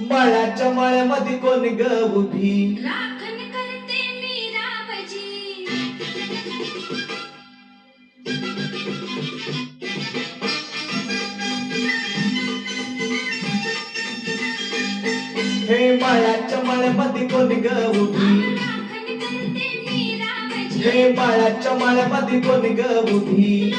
माळ्याच्या माळ्यामध्ये कोण ग उभी? राखण करते मी रामजी. हे माळ्याच्या माळ्यामध्ये कोण ग उभी? राखण करते मी रामजी. हे माळ्याच्या माळ्यामध्ये कोण ग उभी?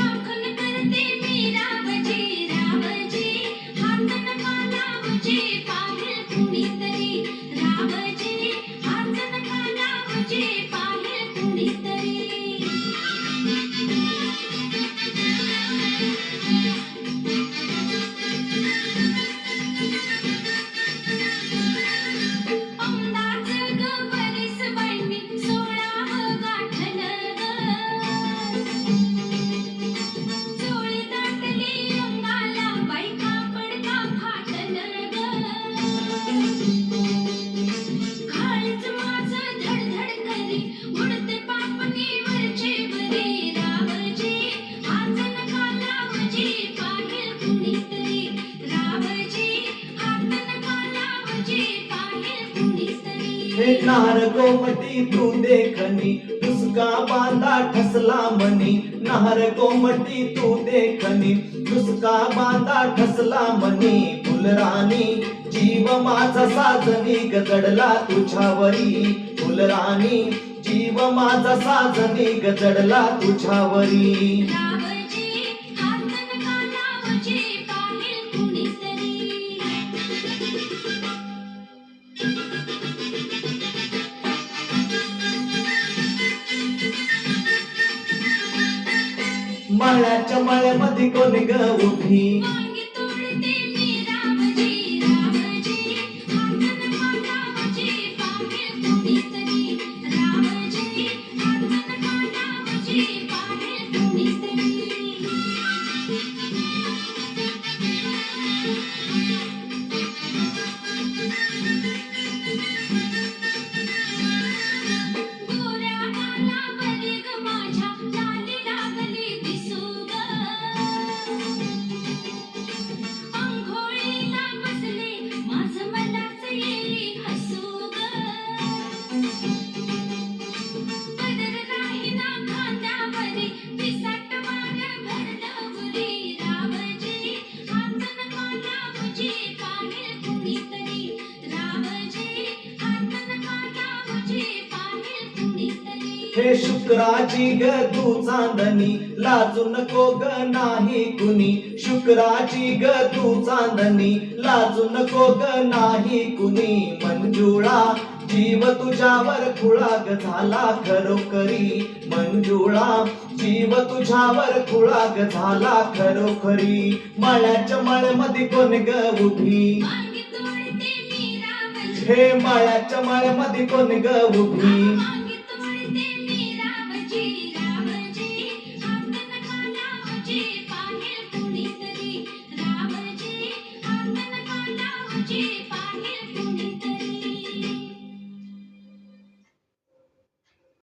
नार गोमटी तू देखनी दुसका बांधा ठसला मनी. नार गोमटी तू देखनी दुसका बांधा ठसला मनी. फुलराणी जीव माझा साजनी गजडला तुझ्यावरी. फुलराणी जीव माझा साजनी गजडला तुझ्यावरी. माळ्याच्या माळ्यामध्ये कोण ग उभी हे शुक्राची ग तू चांदणी. लाजू नको ग नाही कुणी. शुक्राची ग तू चांदणी. लाजू नको ग नाही कुणी. मंजुळा जीव तुझ्यावर खुळा ग झाला खरोखरी. मंजुळा जीव तुझ्यावर खुळा ग झाला खरोखरी. माळ्याच्या माळ्यामध्ये कोण ग उभी? रामजी हे माळ्याच्या माळ्यामध्ये कोण ग उभी? वांगी